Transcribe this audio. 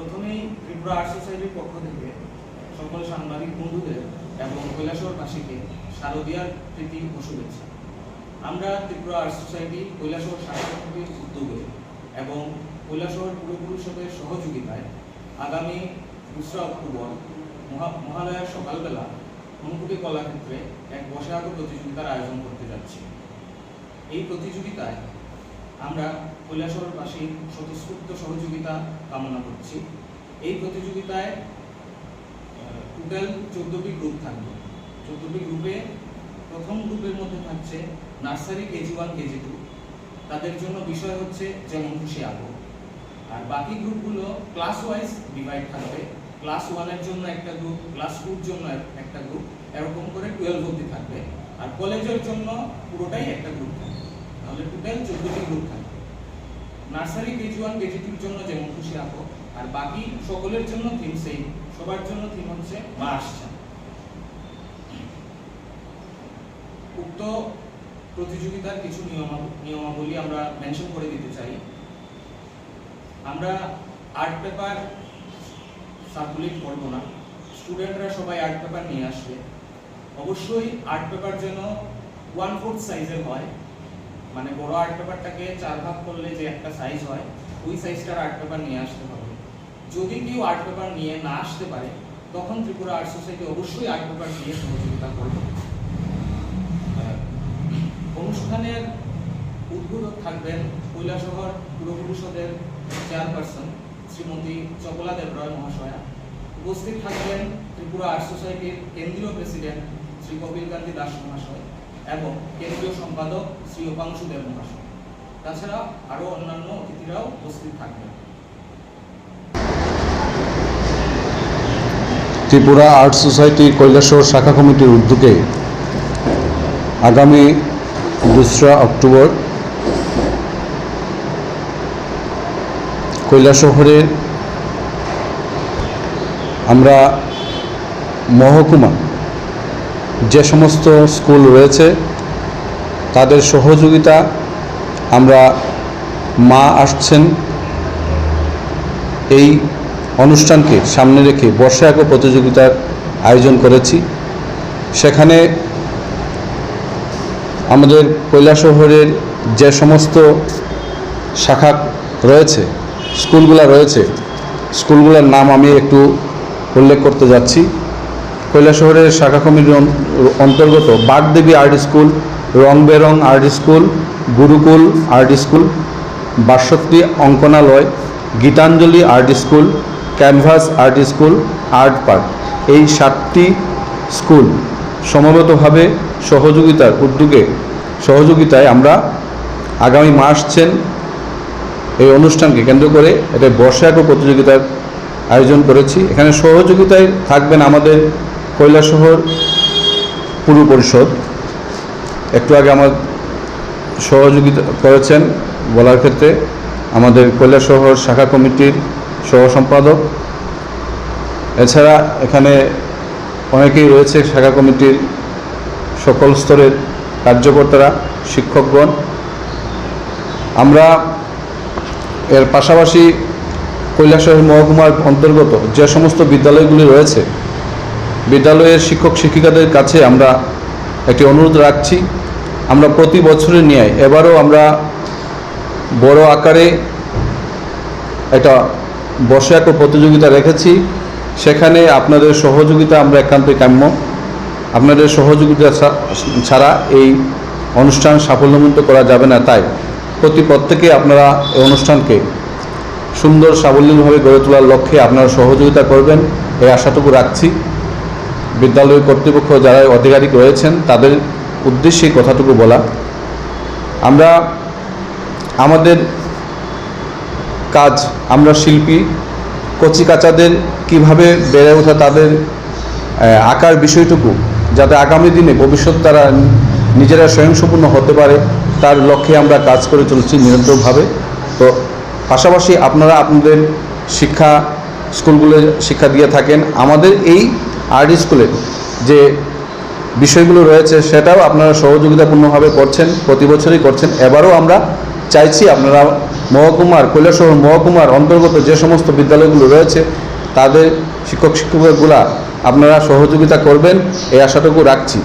প্রথমেই ত্রিপুরা আর্ট সোসাইটির পক্ষ থেকে সকল সাংবাদিক বন্ধুদের এবং কৈলাসহরবাসীকে শারদীয়ার প্রীতি ও শুভেচ্ছা। আমরা ত্রিপুরা আর্ট সোসাইটি শাখা কমিটির উদ্যোগে এবং কৈলাসহর পূর্ব পরিষদের সহযোগিতায় আগামী দোসরা অক্টোবর মহা- মহালয়ার সকালবেলা অনুভূতি কলাক্ষেত্রে এক বসাক প্রতিযোগিতার আয়োজন করতে যাচ্ছি। এই প্রতিযোগিতায় আমরা কৈলাসহরবাসীর স্বতঃস্ফূর্ত সহযোগিতা কামনা করছি। এই প্রতিযোগিতায় টোটাল চোদ্দটি গ্রুপ থাকবে। চোদ্দটি গ্রুপে প্রথম গ্রুপের মধ্যে থাকছে nursery KG one KG two তাদের জন্য বিষয় হচ্ছে যেমন খুশি আঁকো আর বাকি গ্রুপগুলো ক্লাস ওয়াইজ ডিভাইড থাকবে। ক্লাস ওয়ানের জন্য একটা গ্রুপ ক্লাস টুর জন্য একটা গ্রুপ এরকম করে টুয়েলভ অবধি থাকবে। আর কলেজের জন্য পুরোটাই একটা গ্রুপ থাকবে। তাহলে টোটাল চোদ্দটি গ্রুপ থাকবে। নার্সারি কেজি ওয়ান কেজি টুর জন্য যেমন খুশি আঁকো আর বাকি সকলের জন্য থিম সেম সবার জন্য থিম হচ্ছে আসছে উক্ত প্রতিযোগিতার কিছু নিয়মা- নিয়মাবলী আমরা মেনশন করে দিতে চাই। আমরা আর্ট পেপার সার্কুলেট করব না। স্টুডেন্টরা সবাই আর্ট পেপার নিয়ে আসবে। অবশ্যই আর্ট পেপার যেন ওয়ান ফোর্থ সাইজের হয়। মানে বড় আর্ট পেপারটাকে চার ভাগ করলে যে একটা সাইজ হয়, ওই সাইজটার আর্ট পেপার নিয়ে আসতে হবে। যদি কেউ আর্ট পেপার নিয়ে না আসতে পারে, তখন ত্রিপুরা আর্ট সোসাইটি অবশ্যই আর্ট পেপার দিয়ে সহযোগিতা করবে। অনুষ্ঠানের উদ্বোধক থাকবেন কৈলাসহর পুর পরিষদের চেয়ারপারসন শ্রীমতী চকলা দেবরয় মহাশয়া। উপস্থিত থাকবেন ত্রিপুরা আর্ট সোসাইটির কেন্দ্রীয় প্রেসিডেন্ট শ্রী কপিল কান্তি দাস মহাশয়। এবং কেন্দ্রীয় সম্পাদক শ্রী উপাংশু দেব মহাশয় তাছাড়া আরও অন্যান্য অতিথিরাও উপস্থিত থাকবেন। ত্রিপুরা আর্ট সোসাইটি কৈলাসহর শাখা কমিটির উদ্যোগে আগামী দোসরা অক্টোবর কৈলাসহরের আমরা মহকুমা যে সমস্ত স্কুল রয়েছে, তাদের সহযোগিতা আমরা মা আসছেন এই অনুষ্ঠানকে সামনে রেখে বর্ষা আঁকো প্রতিযোগিতার আয়োজন করেছি। সেখানে আমাদের কৈলাসহরের যে সমস্ত শাখা রয়েছে, স্কুলগুলো রয়েছে, স্কুলগুলোর নাম আমি একটু উল্লেখ করতে যাচ্ছি। কৈলাসহরের শাখা কমিটির অন্তর্গত Bagdevi art school Rong Berong art school, Gurukul art school বাষট্টি Ankanalaya, Gitanjali art school, canvas art school, art park. এই সাতটি স্কুল সমবেতভাবে সহযোগিতার উদ্যোগে, সহযোগিতায় আমরা আগামী মা আসছেন এই অনুষ্ঠানকে কেন্দ্র করে এটা বর্ষায়ক প্রতিযোগিতার আয়োজন করেছি। এখানে সহযোগিতায় থাকবেন আমাদের কৈলাসহর পুর পরিষদ। একটু আগে আমার সহযোগিতা করেছেন বলার ক্ষেত্রে আমাদের কৈলাসহর শাখা কমিটির সহ সম্পাদক। এছাড়া এখানে অনেকেই রয়েছে শাখা কমিটির সকল স্তরের কার্যকর্তারা, শিক্ষকগণ। আমরা এর পাশাপাশি কৈলাসহর মহকুমার অন্তর্গত যে সমস্ত বিদ্যালয়গুলি রয়েছে বিদ্যালয়ের শিক্ষক শিক্ষিকাদের কাছে আমরা একটি অনুরোধ রাখছি। আমরা প্রতি বছরের ন্যায় এবারও আমরা বড় আকারে একটা বসে আঁকো প্রতিযোগিতা রেখেছি। সেখানে আপনাদের সহযোগিতা আমরা একান্তই কাম্য। আপনাদের সহযোগিতা ছাড়া এই অনুষ্ঠান সাফল্যমণ্ডিত করা যাবে না তাই প্রতি প্রত্যেকে আপনারা এই অনুষ্ঠানকে সুন্দর সাবলীলভাবে গড়ে তোলার লক্ষ্যে আপনারা সহযোগিতা করবেন, এই আশাটুকু রাখছি। বিদ্যালয় কর্তৃপক্ষ যারা আধিকারিক রয়েছেন, তাদের উদ্দেশ্যে কথাটুকু বলা। আমরা আমাদের কাজ, আমরা শিল্পী, কচিকাচাদের কীভাবে বেড়ে ওঠা তাদের আঁকার বিষয়টুকু, যাতে আগামী দিনে ভবিষ্যৎ তারা নিজেরা স্বয়ংসম্পূর্ণ হতে পারে, তার লক্ষ্যে আমরা কাজ করে চলছি নিরন্তরভাবে। তো পাশাপাশি আপনারা আপনাদের শিক্ষা স্কুলগুলো শিক্ষা দিয়ে থাকেন। আমাদের এই আর্ট স্কুলে যে বিষয়গুলো রয়েছে, সেটাও আপনারা সহযোগিতাপূর্ণভাবে করছেন, প্রতি বছরই করছেন। এবারও আমরা চাইছি আপনারা মহকুমার কৈলাসহর মহকুমার অন্তর্গত যে সমস্ত বিদ্যালয়গুলো রয়েছে, তাদের শিক্ষক শিক্ষকগুলা আপনারা সহযোগিতা করবেন, এই আশাটুকু রাখছি।